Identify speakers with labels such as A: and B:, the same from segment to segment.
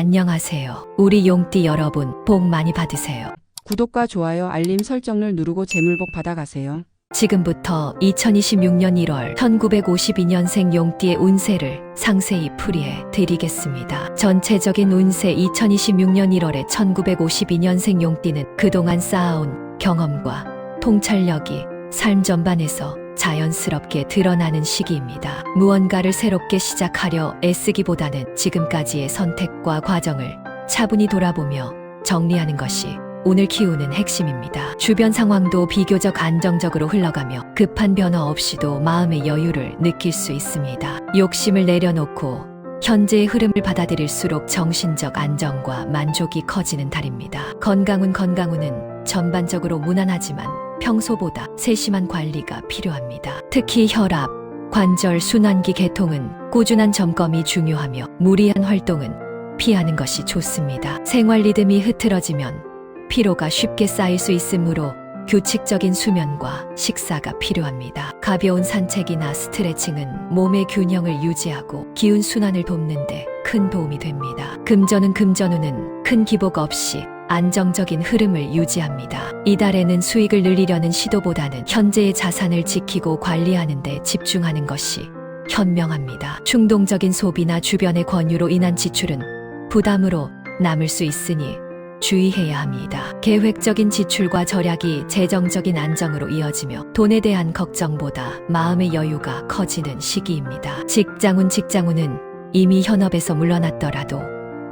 A: 안녕하세요. 우리 용띠 여러분, 복 많이 받으세요.
B: 구독과 좋아요, 알림 설정을 누르고 재물복 받아가세요.
A: 지금부터 2026년 1월 1952년생 용띠의 운세를 상세히 풀이해 드리겠습니다. 전체적인 운세 2026년 1월에 1952년생 용띠는 그동안 쌓아온 경험과 통찰력이 삶 전반에서 자연스럽게 드러나는 시기입니다. 무언가를 새롭게 시작하려 애쓰기보다는 지금까지의 선택과 과정을 차분히 돌아보며 정리하는 것이 오늘 키우는 핵심입니다. 주변 상황도 비교적 안정적으로 흘러가며 급한 변화 없이도 마음의 여유를 느낄 수 있습니다. 욕심을 내려놓고 현재의 흐름을 받아들일수록 정신적 안정과 만족이 커지는 달입니다. 건강운 건강운은 전반적으로 무난하지만 평소보다 세심한 관리가 필요합니다. 특히 혈압, 관절, 순환기 개통은 꾸준한 점검이 중요하며 무리한 활동은 피하는 것이 좋습니다. 생활 리듬이 흐트러지면 피로가 쉽게 쌓일 수 있으므로 규칙적인 수면과 식사가 필요합니다. 가벼운 산책이나 스트레칭은 몸의 균형을 유지하고 기운 순환을 돕는데 큰 도움이 됩니다. 금전은 금전운은 큰 기복 없이 안정적인 흐름을 유지합니다. 이달에는 수익을 늘리려는 시도보다는 현재의 자산을 지키고 관리하는 데 집중하는 것이 현명합니다. 충동적인 소비나 주변의 권유로 인한 지출은 부담으로 남을 수 있으니 주의해야 합니다. 계획적인 지출과 절약이 재정적인 안정으로 이어지며 돈에 대한 걱정보다 마음의 여유가 커지는 시기입니다. 직장운 직장운은 이미 현업에서 물러났더라도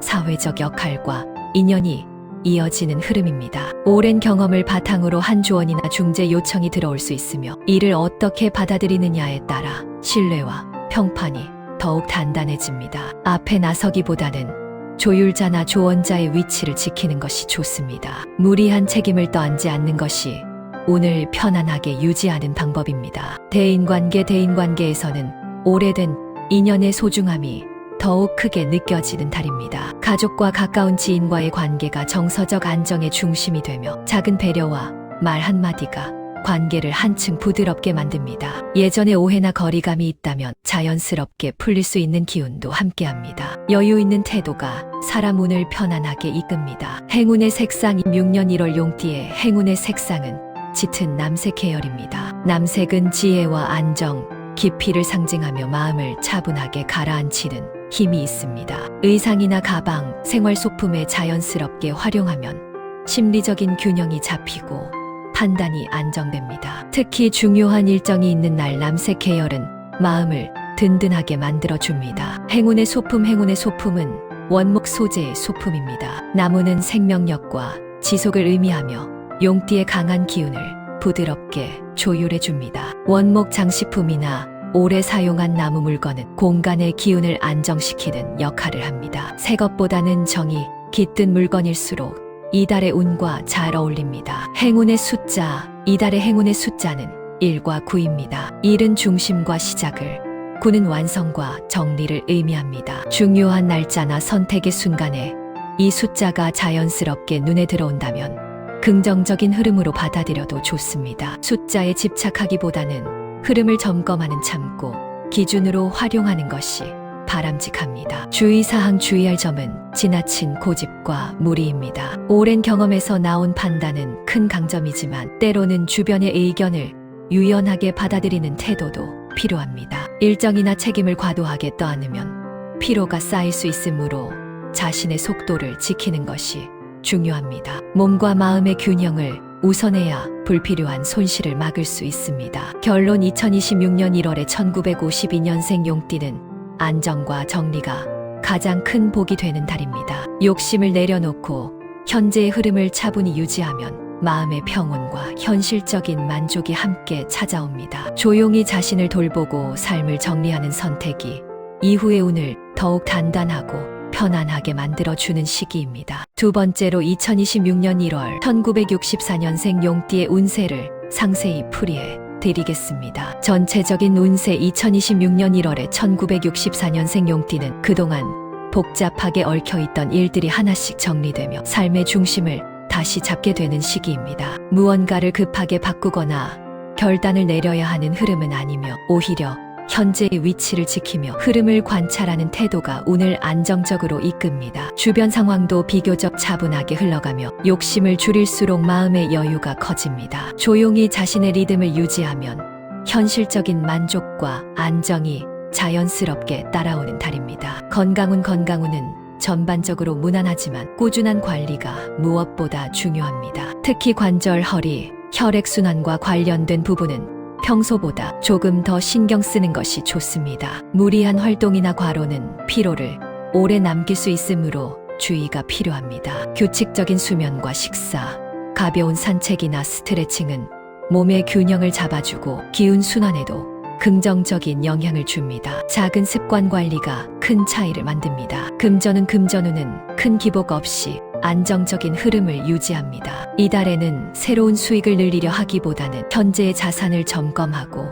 A: 사회적 역할과 인연이 이어지는 흐름입니다. 오랜 경험을 바탕으로 한 조언이나 중재 요청이 들어올 수 있으며 이를 어떻게 받아들이느냐에 따라 신뢰와 평판이 더욱 단단해집니다. 앞에 나서기보다는 조율자나 조언자의 위치를 지키는 것이 좋습니다. 무리한 책임을 떠안지 않는 것이 오늘 편안하게 유지하는 방법입니다. 대인관계 대인관계에서는 오래된 인연의 소중함이 더욱 크게 느껴지는 달입니다. 가족과 가까운 지인과의 관계가 정서적 안정의 중심이 되며 작은 배려와 말 한마디가 관계를 한층 부드럽게 만듭니다. 예전에 오해나 거리감이 있다면 자연스럽게 풀릴 수 있는 기운도 함께합니다. 여유 있는 태도가 사람 운을 편안하게 이끕니다. 행운의 색상 6년 1월 용띠의 행운의 색상은 짙은 남색 계열입니다. 남색은 지혜와 안정, 깊이를 상징하며 마음을 차분하게 가라앉히는 힘이 있습니다. 의상이나 가방, 생활 소품에 자연스럽게 활용하면 심리적인 균형이 잡히고 판단이 안정됩니다. 특히 중요한 일정이 있는 날 남색 계열은 마음을 든든하게 만들어줍니다. 행운의 소품 행운의 소품은 원목 소재의 소품입니다. 나무는 생명력과 지속을 의미하며 용띠의 강한 기운을 부드럽게 조율해줍니다. 원목 장식품이나 오래 사용한 나무 물건은 공간의 기운을 안정시키는 역할을 합니다. 새 것보다는 정이 깃든 물건일수록 이달의 운과 잘 어울립니다. 행운의 숫자, 이달의 행운의 숫자는 1과 9입니다. 1은 중심과 시작을, 9는 완성과 정리를 의미합니다. 중요한 날짜나 선택의 순간에 이 숫자가 자연스럽게 눈에 들어온다면 긍정적인 흐름으로 받아들여도 좋습니다. 숫자에 집착하기보다는 흐름을 점검하는 참고 기준으로 활용하는 것이 바람직합니다. 주의사항 주의할 점은 지나친 고집과 무리입니다. 오랜 경험에서 나온 판단은 큰 강점이지만 때로는 주변의 의견을 유연하게 받아들이는 태도도 필요합니다. 일정이나 책임을 과도하게 떠안으면 피로가 쌓일 수 있으므로 자신의 속도를 지키는 것이 중요합니다. 몸과 마음의 균형을 우선해야 불필요한 손실을 막을 수 있습니다. 결론 2026년 1월에 1952년생 용띠는 안정과 정리가 가장 큰 복이 되는 달입니다. 욕심을 내려놓고 현재의 흐름을 차분히 유지하면 마음의 평온과 현실적인 만족이 함께 찾아옵니다. 조용히 자신을 돌보고 삶을 정리하는 선택이 이후의 운을 더욱 단단하고 편안하게 만들어주는 시기입니다. 두 번째로 2026년 1월 1964년생 용띠의 운세를 상세히 풀이해 드리겠습니다. 전체적인 운세 2026년 1월에 1964년생 용띠는 그동안 복잡하게 얽혀있던 일들이 하나씩 정리되며 삶의 중심을 다시 잡게 되는 시기입니다. 무언가를 급하게 바꾸거나 결단을 내려야 하는 흐름은 아니며 오히려 현재의 위치를 지키며 흐름을 관찰하는 태도가 운을 안정적으로 이끕니다. 주변 상황도 비교적 차분하게 흘러가며 욕심을 줄일수록 마음의 여유가 커집니다. 조용히 자신의 리듬을 유지하면 현실적인 만족과 안정이 자연스럽게 따라오는 달입니다. 건강운 건강운은 전반적으로 무난하지만 꾸준한 관리가 무엇보다 중요합니다. 특히 관절, 허리, 혈액순환과 관련된 부분은 평소보다 조금 더 신경 쓰는 것이 좋습니다. 무리한 활동이나 과로는 피로를 오래 남길 수 있으므로 주의가 필요합니다. 규칙적인 수면과 식사, 가벼운 산책이나 스트레칭은 몸의 균형을 잡아주고 기운 순환에도 긍정적인 영향을 줍니다. 작은 습관 관리가 큰 차이를 만듭니다. 금전은 금전운은 큰 기복 없이 안정적인 흐름을 유지합니다. 이달에는 새로운 수익을 늘리려 하기보다는 현재의 자산을 점검하고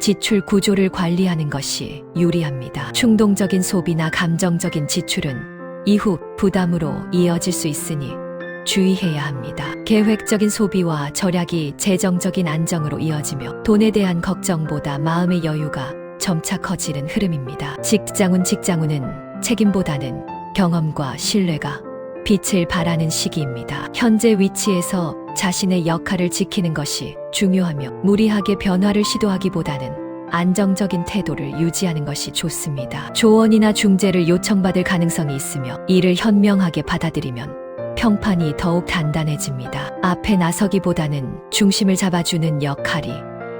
A: 지출 구조를 관리하는 것이 유리합니다. 충동적인 소비나 감정적인 지출은 이후 부담으로 이어질 수 있으니 주의해야 합니다. 계획적인 소비와 절약이 재정적인 안정으로 이어지며 돈에 대한 걱정보다 마음의 여유가 점차 커지는 흐름입니다. 직장운 직장운은 책임보다는 경험과 신뢰가 빛을 발하는 시기입니다. 현재 위치에서 자신의 역할을 지키는 것이 중요하며 무리하게 변화를 시도하기보다는 안정적인 태도를 유지하는 것이 좋습니다. 조언이나 중재를 요청받을 가능성이 있으며 이를 현명하게 받아들이면 평판이 더욱 단단해집니다. 앞에 나서기보다는 중심을 잡아주는 역할이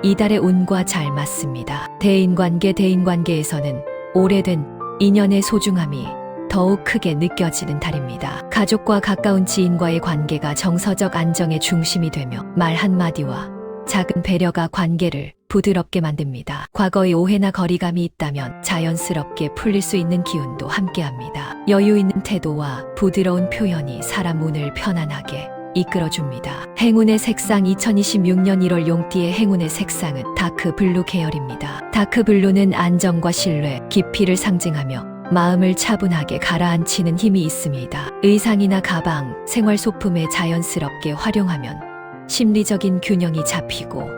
A: 이달의 운과 잘 맞습니다. 대인관계 대인관계에서는 오래된 인연의 소중함이 더욱 크게 느껴지는 달입니다. 가족과 가까운 지인과의 관계가 정서적 안정의 중심이 되며 말 한마디와 작은 배려가 관계를 부드럽게 만듭니다. 과거의 오해나 거리감이 있다면 자연스럽게 풀릴 수 있는 기운도 함께합니다. 여유 있는 태도와 부드러운 표현이 사람 운을 편안하게 이끌어줍니다. 행운의 색상 2026년 1월 용띠의 행운의 색상은 다크 블루 계열입니다. 다크 블루는 안정과 신뢰, 깊이를 상징하며 마음을 차분하게 가라앉히는 힘이 있습니다. 의상이나 가방, 생활 소품에 자연스럽게 활용하면 심리적인 균형이 잡히고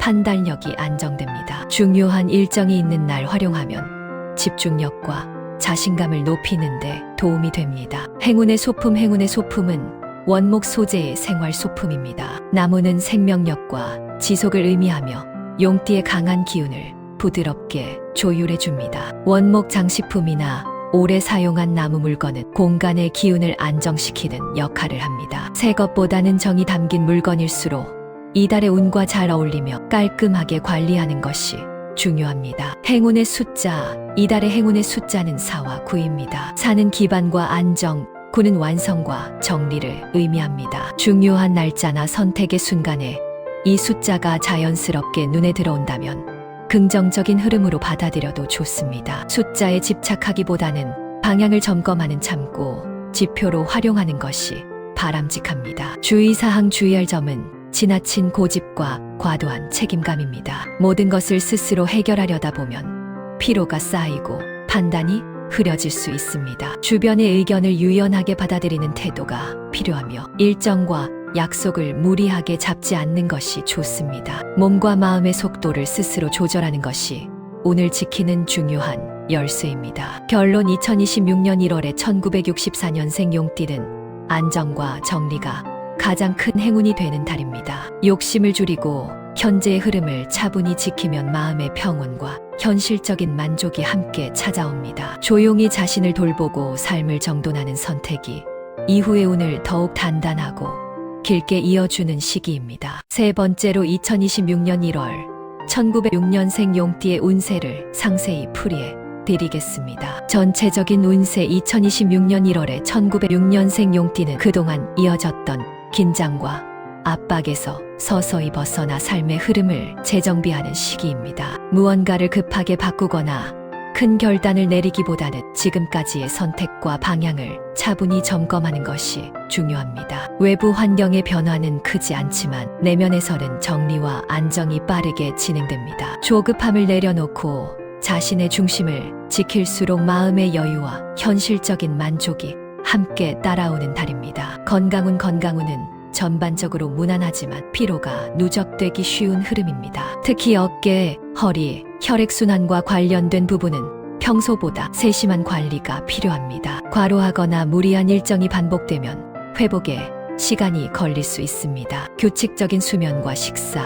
A: 판단력이 안정됩니다. 중요한 일정이 있는 날 활용하면 집중력과 자신감을 높이는데 도움이 됩니다. 행운의 소품 행운의 소품은 원목 소재의 생활 소품입니다. 나무는 생명력과 지속을 의미하며 용띠의 강한 기운을 부드럽게 조율해 줍니다. 원목 장식품이나 오래 사용한 나무 물건은 공간의 기운을 안정시키는 역할을 합니다. 새 것보다는 정이 담긴 물건일수록 이달의 운과 잘 어울리며 깔끔하게 관리하는 것이 중요합니다. 행운의 숫자, 이달의 행운의 숫자는 4와 9입니다. 사는 기반과 안정, 구는 완성과 정리를 의미합니다. 중요한 날짜나 선택의 순간에 이 숫자가 자연스럽게 눈에 들어온다면 긍정적인 흐름으로 받아들여도 좋습니다. 숫자에 집착하기보다는 방향을 점검하는 참고 지표로 활용하는 것이 바람직합니다. 주의사항 주의할 점은 지나친 고집과 과도한 책임감입니다. 모든 것을 스스로 해결하려다 보면 피로가 쌓이고 판단이 흐려질 수 있습니다. 주변의 의견을 유연하게 받아들이는 태도가 필요하며 일정과 약속을 무리하게 잡지 않는 것이 좋습니다. 몸과 마음의 속도를 스스로 조절하는 것이 오늘 지키는 중요한 열쇠입니다. 결론 2026년 1월에 1964년생 용띠는 안정과 정리가 가장 큰 행운이 되는 달입니다. 욕심을 줄이고 현재의 흐름을 차분히 지키면 마음의 평온과 현실적인 만족이 함께 찾아옵니다. 조용히 자신을 돌보고 삶을 정돈하는 선택이 이후의 운을 더욱 단단하고 길게 이어주는 시기입니다. 세 번째로 2026년 1월 1906년생 용띠의 운세를 상세히 풀이해 드리겠습니다. 전체적인 운세 2026년 1월에 1906년생 용띠는 그동안 이어졌던 긴장과 압박에서 서서히 벗어나 삶의 흐름을 재정비하는 시기입니다. 무언가를 급하게 바꾸거나 큰 결단을 내리기보다는 지금까지의 선택과 방향을 차분히 점검하는 것이 중요합니다. 외부 환경의 변화는 크지 않지만 내면에서는 정리와 안정이 빠르게 진행됩니다. 조급함을 내려놓고 자신의 중심을 지킬수록 마음의 여유와 현실적인 만족이 함께 따라오는 달입니다. 건강운 건강운은 전반적으로 무난하지만 피로가 누적되기 쉬운 흐름입니다. 특히 어깨, 허리, 혈액순환과 관련된 부분은 평소보다 세심한 관리가 필요합니다. 과로하거나 무리한 일정이 반복되면 회복에 시간이 걸릴 수 있습니다. 규칙적인 수면과 식사,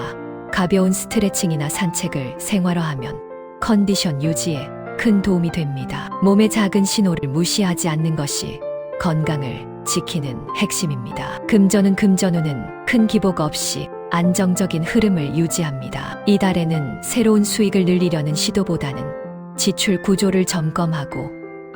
A: 가벼운 스트레칭이나 산책을 생활화하면 컨디션 유지에 큰 도움이 됩니다. 몸의 작은 신호를 무시하지 않는 것이 건강을 지키는 핵심입니다. 금전은 금전운은 큰 기복 없이 안정적인 흐름을 유지합니다. 이달에는 새로운 수익을 늘리려는 시도보다는 지출 구조를 점검하고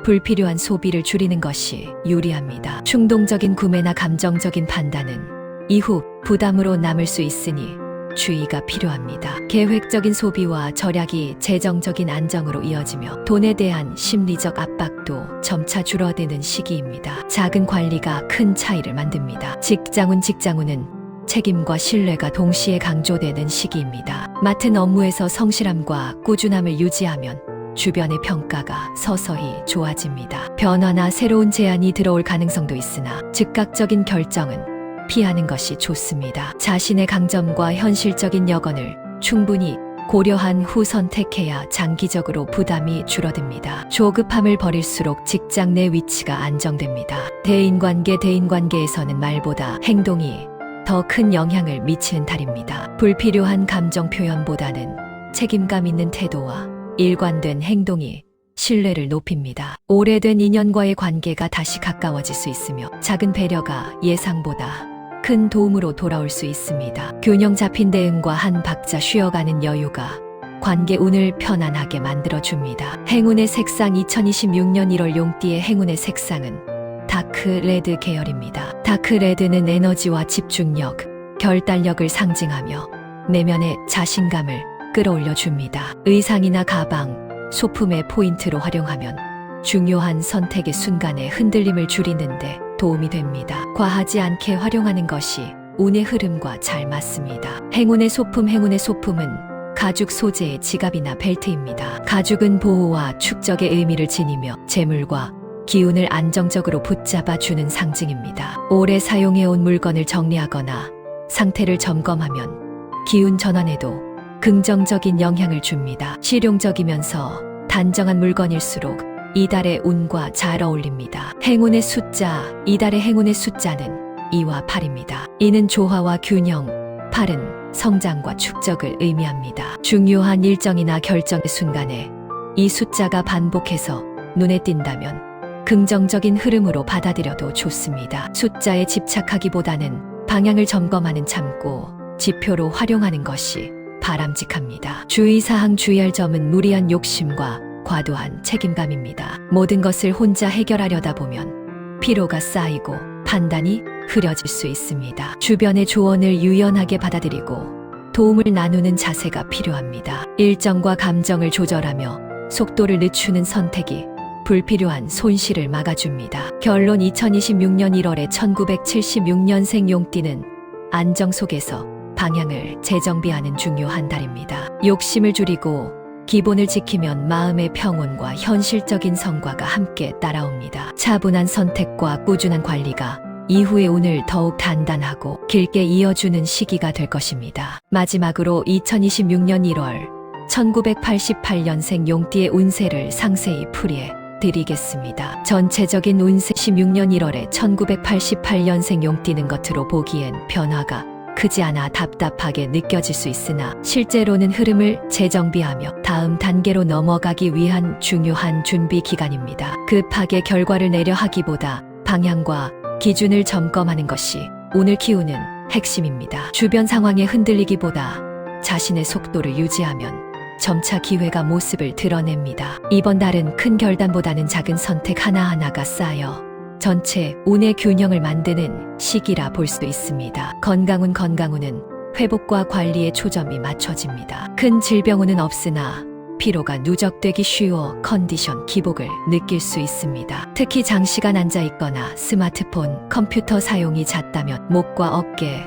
A: 불필요한 소비를 줄이는 것이 유리합니다. 충동적인 구매나 감정적인 판단은 이후 부담으로 남을 수 있으니 주의가 필요합니다. 계획적인 소비와 절약이 재정적인 안정으로 이어지며 돈에 대한 심리적 압박도 점차 줄어드는 시기입니다. 작은 관리가 큰 차이를 만듭니다. 직장운 직장운은 책임과 신뢰가 동시에 강조되는 시기입니다. 맡은 업무에서 성실함과 꾸준함을 유지하면 주변의 평가가 서서히 좋아집니다. 변화나 새로운 제안이 들어올 가능성도 있으나 즉각적인 결정은 피하는 것이 좋습니다. 자신의 강점과 현실적인 여건을 충분히 고려한 후 선택해야 장기적으로 부담이 줄어듭니다. 조급함을 버릴수록 직장 내 위치가 안정됩니다. 대인관계 대인관계에서는 말보다 행동이 더 큰 영향을 미치는 달입니다. 불필요한 감정 표현보다는 책임감 있는 태도와 일관된 행동이 신뢰를 높입니다. 오래된 인연과의 관계가 다시 가까워질 수 있으며 작은 배려가 예상보다 큰 도움으로 돌아올 수 있습니다. 균형 잡힌 대응과 한 박자 쉬어가는 여유가 관계 운을 편안하게 만들어줍니다. 행운의 색상 2026년 1월 용띠의 행운의 색상은 다크 레드 계열입니다. 다크 레드는 에너지와 집중력, 결단력을 상징하며 내면의 자신감을 끌어올려 줍니다. 의상이나 가방, 소품의 포인트로 활용하면 중요한 선택의 순간에 흔들림을 줄이는데 도움이 됩니다. 과하지 않게 활용하는 것이 운의 흐름과 잘 맞습니다. 행운의 소품 행운의 소품은 가죽 소재의 지갑이나 벨트입니다. 가죽은 보호와 축적의 의미를 지니며 재물과 기운을 안정적으로 붙잡아 주는 상징입니다. 오래 사용해온 물건을 정리하거나 상태를 점검하면 기운 전환에도 긍정적인 영향을 줍니다. 실용적이면서 단정한 물건일수록 이달의 운과 잘 어울립니다. 행운의 숫자, 이달의 행운의 숫자는 2와 8입니다. 이는 조화와 균형, 8은 성장과 축적을 의미합니다. 중요한 일정이나 결정의 순간에 이 숫자가 반복해서 눈에 띈다면 긍정적인 흐름으로 받아들여도 좋습니다. 숫자에 집착하기보다는 방향을 점검하는 참고 지표로 활용하는 것이 바람직합니다. 주의사항 주의할 점은 무리한 욕심과 과도한 책임감입니다. 모든 것을 혼자 해결하려다 보면 피로가 쌓이고 판단이 흐려질 수 있습니다. 주변의 조언을 유연하게 받아들이고 도움을 나누는 자세가 필요합니다. 일정과 감정을 조절하며 속도를 늦추는 선택이 불필요한 손실을 막아줍니다. 결론 2026년 1월에 1976년생 용띠는 안정 속에서 방향을 재정비하는 중요한 달입니다. 욕심을 줄이고 기본을 지키면 마음의 평온과 현실적인 성과가 함께 따라옵니다. 차분한 선택과 꾸준한 관리가 이후의 운을 더욱 단단하고 길게 이어주는 시기가 될 것입니다. 마지막으로 2026년 1월 1988년생 용띠의 운세를 상세히 풀이해 드리겠습니다. 전체적인 운세 16년 1월에 1988년생 용띠는 겉으로 보기엔 변화가 크지 않아 답답하게 느껴질 수 있으나 실제로는 흐름을 재정비하며 다음 단계로 넘어가기 위한 중요한 준비 기간입니다. 급하게 결과를 내려 하기보다 방향과 기준을 점검하는 것이 오늘 키우는 핵심입니다. 주변 상황에 흔들리기보다 자신의 속도를 유지하면 점차 기회가 모습을 드러냅니다. 이번 달은 큰 결단보다는 작은 선택 하나하나가 쌓여 전체 운의 균형을 만드는 시기라 볼수 있습니다. 건강운 건강운은 회복과 관리에 초점이 맞춰집니다. 큰 질병운은 없으나 피로가 누적되기 쉬워 컨디션 기복을 느낄 수 있습니다. 특히 장시간 앉아 있거나 스마트폰, 컴퓨터 사용이 잦다면 목과 어깨,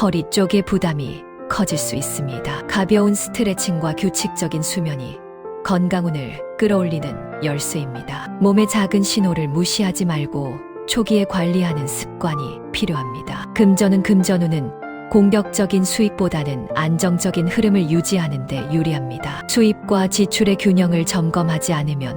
A: 허리 쪽의 부담이 커질 수 있습니다. 가벼운 스트레칭과 규칙적인 수면이 건강운을 끌어올리는 열쇠입니다. 몸의 작은 신호를 무시하지 말고 초기에 관리하는 습관이 필요합니다. 금전은 금전운은 공격적인 수입보다는 안정적인 흐름을 유지하는 데 유리합니다. 수입과 지출의 균형을 점검하지 않으면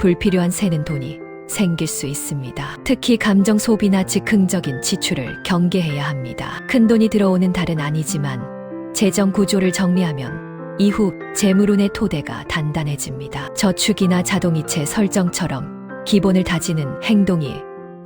A: 불필요한 새는 돈이 생길 수 있습니다. 특히 감정 소비나 즉흥적인 지출을 경계해야 합니다. 큰 돈이 들어오는 달은 아니지만 재정 구조를 정리하면 이후 재물운의 토대가 단단해집니다. 저축이나 자동이체 설정처럼 기본을 다지는 행동이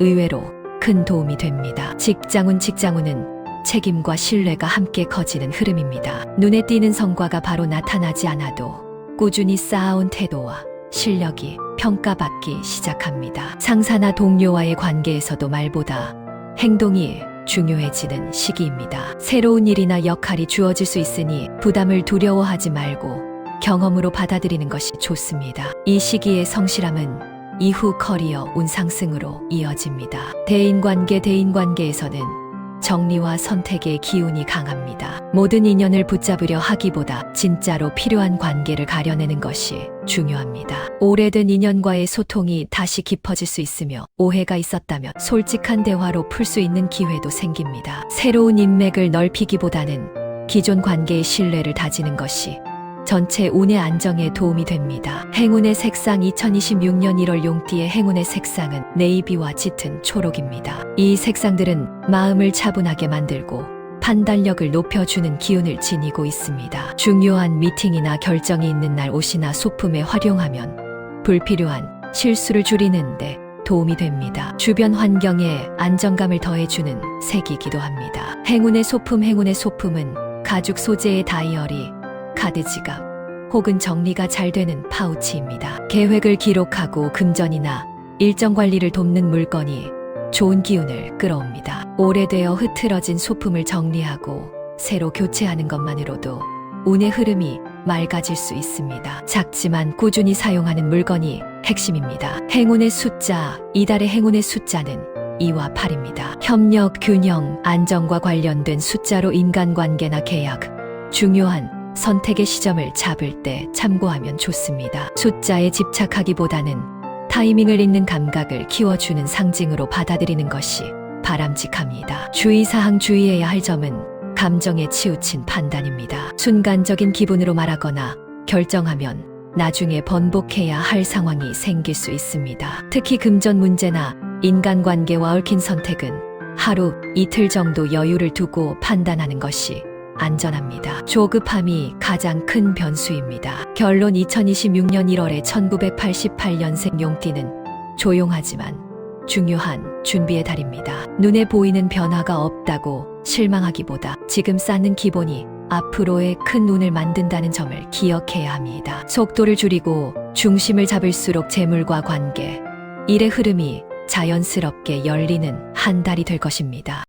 A: 의외로 큰 도움이 됩니다. 직장운 직장운은 책임과 신뢰가 함께 커지는 흐름입니다. 눈에 띄는 성과가 바로 나타나지 않아도 꾸준히 쌓아온 태도와 실력이 평가받기 시작합니다. 상사나 동료와의 관계에서도 말보다 행동이 중요해지는 시기입니다. 새로운 일이나 역할이 주어질 수 있으니 부담을 두려워하지 말고 경험으로 받아들이는 것이 좋습니다. 이 시기의 성실함은 이후 커리어 운 상승으로 이어집니다. 대인관계 대인관계에서는 정리와 선택의 기운이 강합니다. 모든 인연을 붙잡으려 하기보다 진짜로 필요한 관계를 가려내는 것이 중요합니다. 오래된 인연과의 소통이 다시 깊어질 수 있으며 오해가 있었다면 솔직한 대화로 풀 수 있는 기회도 생깁니다. 새로운 인맥을 넓히기보다는 기존 관계의 신뢰를 다지는 것이 전체 운의 안정에 도움이 됩니다. 행운의 색상 2026년 1월 용띠의 행운의 색상은 네이비와 짙은 초록입니다. 이 색상들은 마음을 차분하게 만들고 판단력을 높여주는 기운을 지니고 있습니다. 중요한 미팅이나 결정이 있는 날 옷이나 소품에 활용하면 불필요한 실수를 줄이는데 도움이 됩니다. 주변 환경에 안정감을 더해주는 색이기도 합니다. 행운의 소품 행운의 소품은 가죽 소재의 다이어리, 카드 지갑 혹은 정리가 잘 되는 파우치입니다. 계획을 기록하고 금전이나 일정 관리를 돕는 물건이 좋은 기운을 끌어옵니다. 오래되어 흐트러진 소품을 정리하고 새로 교체하는 것만으로도 운의 흐름이 맑아질 수 있습니다. 작지만 꾸준히 사용하는 물건이 핵심입니다. 행운의 숫자, 이달의 행운의 숫자는 2와 8입니다. 협력, 균형, 안정과 관련된 숫자로 인간관계나 계약, 중요한 선택의 시점을 잡을 때 참고하면 좋습니다. 숫자에 집착하기보다는 타이밍을 읽는 감각을 키워주는 상징으로 받아들이는 것이 바람직합니다. 주의사항 주의해야 할 점은 감정에 치우친 판단입니다. 순간적인 기분으로 말하거나 결정하면 나중에 번복해야 할 상황이 생길 수 있습니다. 특히 금전 문제나 인간관계와 얽힌 선택은 하루, 이틀 정도 여유를 두고 판단하는 것이 안전합니다. 조급함이 가장 큰 변수입니다. 결론 2026년 1월에 1988년생 용띠는 조용하지만 중요한 준비의 달입니다. 눈에 보이는 변화가 없다고 실망하기보다 지금 쌓는 기본이 앞으로의 큰 운을 만든다는 점을 기억해야 합니다. 속도를 줄이고 중심을 잡을수록 재물과 관계, 일의 흐름이 자연스럽게 열리는 한 달이 될 것입니다.